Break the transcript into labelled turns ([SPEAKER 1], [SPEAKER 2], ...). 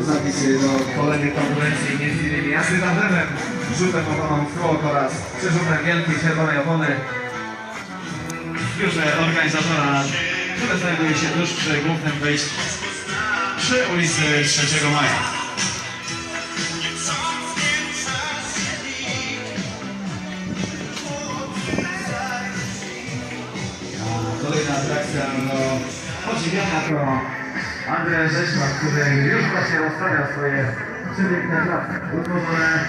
[SPEAKER 1] Zapisy do kolejnej konkurencji między innymi jazdy na rzutem oponą w kołok oraz przerzutem wielkiej czerwonej opony.
[SPEAKER 2] Biurze organizatora, które znajduje się tuż przy głównym wejściu przy ulicy 3 Maja.
[SPEAKER 1] Kolejna atrakcja do podziwiania to Andrzej Rzeszma, który już właśnie rozstawia swoje przepiękne klatki utworzone.